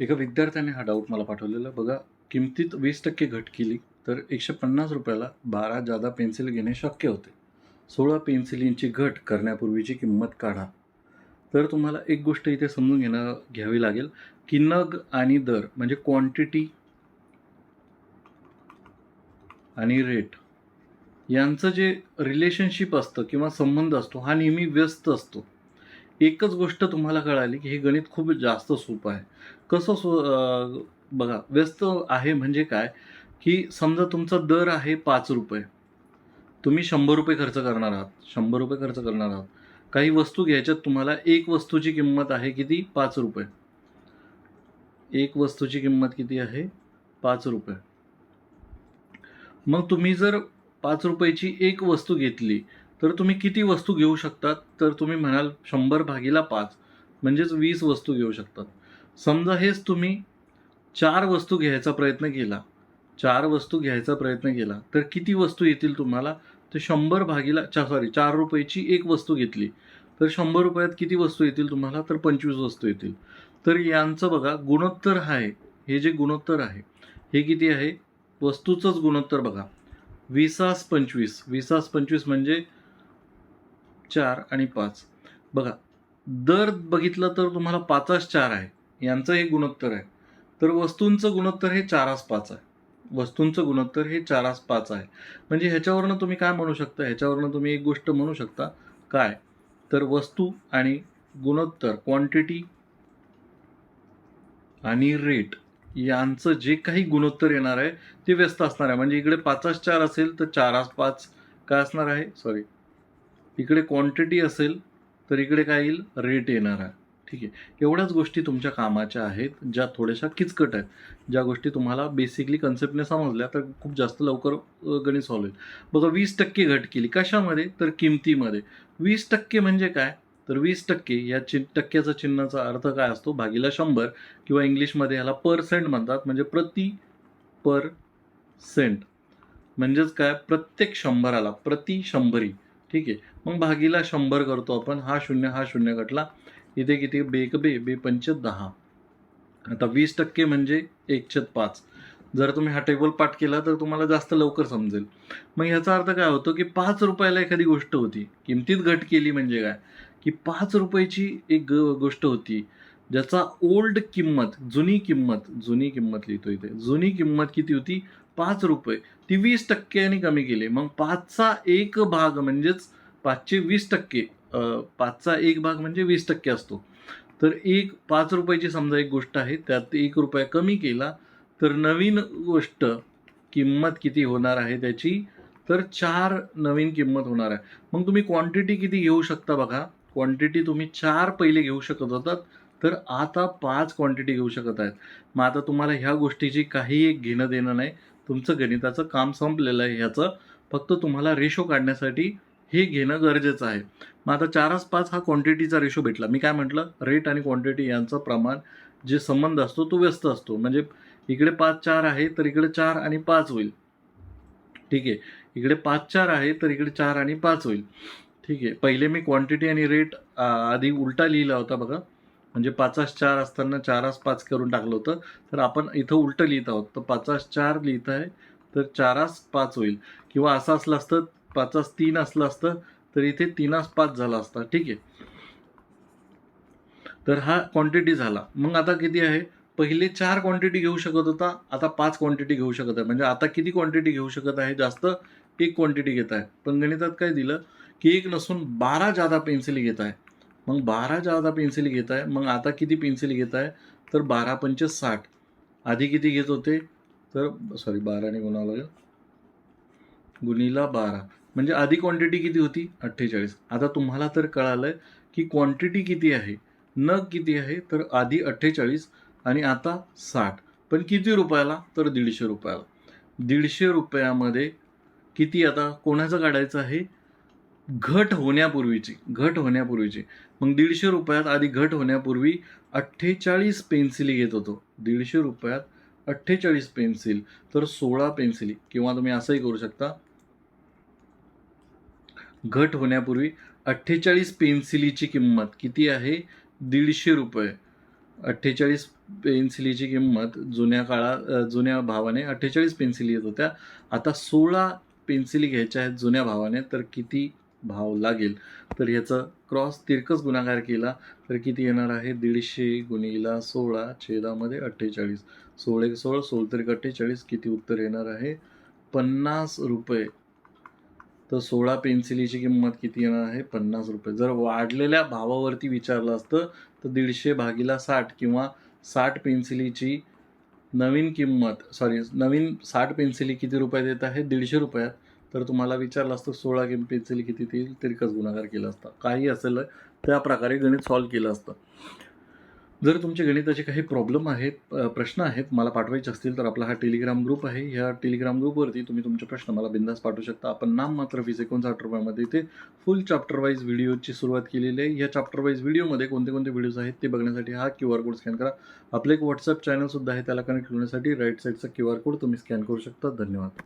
एका विद्यार्थ्याने हा डाऊट मला पाठवलेला बघा किमतीत वीस टक्के घट केली तर एकशे पन्नास रुपयाला बारा जादा पेन्सिल घेणे शक्य होते. सोळा पेन्सिलींची घट करण्यापूर्वीची किंमत काढा. तर तुम्हाला एक गोष्ट इथे समजून घेणं घ्यावी लागेल. की नग आणि दर म्हणजे क्वांटिटी आणि रेट यांचं जे रिलेशनशिप असतं किंवा संबंध असतो हा नेहमी व्यस्त असतो. एकच गोष्ट तुम्हाला कळाली की हे गणित खूप जास्त सोपं आहे. कसं सो बघा व्यस्त आहे म्हणजे काय? की समजा तुमचा दर आहे पाच रुपये. तुम्ही शंभर रुपये खर्च करणार आहात. शंभर रुपये खर्च करणार आहात. काही वस्तू घ्यायच्यात तुम्हाला एक वस्तूची किंमत आहे किती? पाच रुपये. एक वस्तूची किंमत किती आहे? पाच रुपये. मग तुम्ही जर पाच रुपयाची एक वस्तू घेतली तर तुम्ही किती वस्तू घेऊ शकतात? तर तुम्ही म्हणाल शंभर भागीला पाच. म्हणजेच वीस वस्तू घेऊ शकतात. समजा हेच तुम्ही चार वस्तू घ्यायचा प्रयत्न केला. चार वस्तू घ्यायचा प्रयत्न केला. तर किती वस्तू येतील तुम्हाला? तर शंभर भागीला चा सॉरी चार रुपयाची एक वस्तू घेतली. तर शंभर रुपयात किती वस्तू येतील तुम्हाला? तर पंचवीस वस्तू येतील. तर यांचं बघा गुणोत्तर आहे. हे जे गुणोत्तर आहे हे किती आहे? वस्तूचंच गुणोत्तर बघा. विसास पंचवीस. विसास पंचवीस म्हणजे चार आणि पाच. बघा दर बघितलं तर तुम्हाला पाचास चार आहे. यांचं हे गुणोत्तर आहे. तर वस्तूंचं गुणोत्तर हे चारास पाच आहे. वस्तूंचं गुणोत्तर हे चारास पाच आहे. म्हणजे ह्याच्यावरनं तुम्ही काय म्हणू शकता? ह्याच्यावरनं तुम्ही एक गोष्ट म्हणू शकता. काय? तर वस्तू आणि गुणोत्तर क्वांटिटी आणि रेट यांचं जे काही गुणोत्तर येणार आहे ते व्यस्त असणार आहे. म्हणजे इकडे पाचास चार असेल तर चारास पाच काय असणार आहे? सॉरी इकडे क्वांटिटी असेल तर इकडे काय येईल? रेट येणार आहे. ठीक आहे. एवढ्याच गोष्टी तुमच्या कामाच्या आहेत ज्या थोड्याशा किचकट आहेत ज्या गोष्टी तुम्हाला बेसिकली कन्सेप्टने समजल्या तर खूप जास्त लवकर गणित सॉल्व होईल. बघा वीस टक्के घट केली. कशामध्ये? तर किमतीमध्ये. वीस टक्के म्हणजे काय? तर वीस टक्के या चि टक्क्याचा चिन्हाचा अर्थ काय असतो? भागीला शंभर किंवा इंग्लिशमध्ये ह्याला पर्सेंट म्हणतात. म्हणजे प्रति पर सेंट म्हणजेच काय? प्रत्येक शंभराला प्रति शंभरी. ठीक आहे. मग भागीला शंभर करतो आपण. हा शून्य हा शून्य घटला. इथे किती? बेक बे बे पंचत दहा. आता वीस टक्के म्हणजे एकशेत पाच. जर तुम्ही हा टेबल पाठ केला तर तुम्हाला जास्त लवकर समजेल. मग ह्याचा अर्थ काय होतो की पाच रुपयाला एखादी गोष्ट होती. किमतीत घट केली म्हणजे काय? की पाच रुपयाची एक ग- गोष्ट होती. ज्याचा ओल्ड किंमत जुनी किंमत जुनी किंमत लिहितो इथे. जुनी किंमत किती होती? पाच रुपये. ती वीस टक्क्याने कमी केली. मग पाचचा एक भाग म्हणजेच पाचशे वीस टक्के पाचचा एक भाग म्हणजे वीस टक्के असतो. तर एक पाच रुपयाची समजा एक गोष्ट आहे त्यात एक रुपया कमी केला तर नवीन गोष्ट किंमत किती होणार आहे त्याची? तर चार नवीन किंमत होणार आहे. मग तुम्ही क्वांटिटी किती घेऊ शकता बघा. क्वांटिटी तुम्ही चार पहिले घेऊ शकत होतात तर आता पाच क्वांटिटी घेऊ शकत आहेत. मग आता तुम्हाला ह्या गोष्टीची काही एक घेणं देणं नाही. तुमचं गणिताचं काम संपलेलं आहे ह्याचं. फक्त तुम्हाला रेशो काढण्यासाठी हे घेणं गरजेचं आहे. मग आता चारच पाच हा क्वांटिटीचा रेशो भेटला. मी काय म्हटलं? रेट आणि क्वांटिटी यांचं प्रमाण जे संबंध असतो तो व्यस्त असतो. म्हणजे इकडे पाच चार आहे तर इकडे चार आणि पाच होईल. ठीक आहे. इकडे पाच चार आहे तर इकडे चार आणि पाच होईल. ठीक आहे. पहिले मी क्वांटिटी आणि रेट आधी उलटा लिहिला होता बघा. म्हणजे पाचास चार असताना चारास पाच करून टाकलं होतं. तर आपण इथं उलटं लिहित आहोत. तर पाचास चार लिहित आहे तर चारास पाच होईल. किंवा असं असलं असतं पाचास तीन असलं असतं तर इथे तीनास पाच झाला असता. ठीक आहे? तर हा क्वांटिटी झाला. मग आता किती आहे? पहिले चार क्वांटिटी घेऊ शकत होता आता पाच क्वांटिटी घेऊ शकत आहे. म्हणजे आता किती क्वांटिटी घेऊ शकत आहे? जास्त एक क्वांटिटी घेत आहे. पण गणितात काय दिलं? की एक नसून बारा जादा पेन्सिली घेत आहे. मग बारा जादा पेन्सिली घेत आहे मग आता किती पेन्सिली घेत आहे? तर बारा पंच साठ. आधी किती घेत होते? तर सॉरी बाराने गुणावं लागेल गुणीला बारा. म्हणजे आधी क्वांटिटी किती होती? अठ्ठेचाळीस. आता तुम्हाला तर कळालं की क्वांटिटी किती आहे? नग किती आहे? तर आधी अठ्ठेचाळीस आणि आता साठ. पण किती रुपयाला? तर दीडशे रुपयाला. दीडशे रुपयामध्ये किती आता? कोणाचं काढायचं आहे? घट होण्यापूर्वीची. घट होण्यापूर्वीची. मग दीडशे रुपयात आधी घट होण्यापूर्वी अठ्ठेचाळीस पेन्सिली घेत होतो. दीडशे रुपयात अठ्ठेचाळीस पेन्सिल. तर सोळा पेन्सिली. किंवा तुम्ही असंही करू शकता घट होण्यापूर्वी अठ्ठेचाळीस पेन्सिलीची किंमत किती आहे? दीडशे रुपये. अठ्ठेचाळीस पेन्सिलीची किंमत जुन्या काळा जुन्या भावाने अठ्ठेचाळीस पेन्सिली येत होत्या. आता सोळा पेन्सिली घ्यायच्या आहेत जुन्या भावाने तर किती भाव लागेल? तर ह्याचं क्रॉस तिरकस गुणाकार केला तर किती येणार आहे? दीडशे गुणिला सोळा छेदामध्ये अठ्ठेचाळीस. सोळ सोळा सोळ तरी अठ्ठेचाळीस किती उत्तर येणार आहे? पन्नास रुपये. तर सोळा पेन्सिलीची किंमत किती येणार आहे? पन्नास रुपये. जर वाढलेल्या भावावरती विचारलं असतं तर दीडशे भागीला साठ किंवा साठ पेन्सिलीची नवीन किंमत सॉरी नवीन साठ पेन्सिली किती रुपयात येत आहे? दीडशे रुपयात. तर तुम्हाला विचारलं असतं सोळा किम पेन्सिली किती येईल तिरकस गुणाकार केला असता. काही असेल त्या प्रकारे गणित सॉल्व केलं असतं. जर तुमचे गणिताचे काही प्रॉब्लेम आहेत प्रश्न आहेत मला पाठवायचे असतील तर आपला हा टेलिग्राम ग्रुप आहे. ह्या टेलिग्राम ग्रुपवरती तुम्ही तुमचे प्रश्न मला बिंदास पाठवू शकता. आपण नाम मात्र वीस एकोणसाठ रुपयामध्ये इथे फुल चॅप्टर वाईज व्हिडिओची सुरुवात केलेली आहे. या चॅप्टर वाईज व्हिडिओमध्ये कोणते कोणते व्हिडिओज आहेत ते बघण्यासाठी हा क्यू आर कोड स्कॅन करा. आपलं एक व्हॉट्सअप चॅनलसुद्धा आहे त्याला कनेक्ट होण्यासाठी राईट साईडचा क्यू आर कोड तुम्ही स्कॅन करू शकता. धन्यवाद.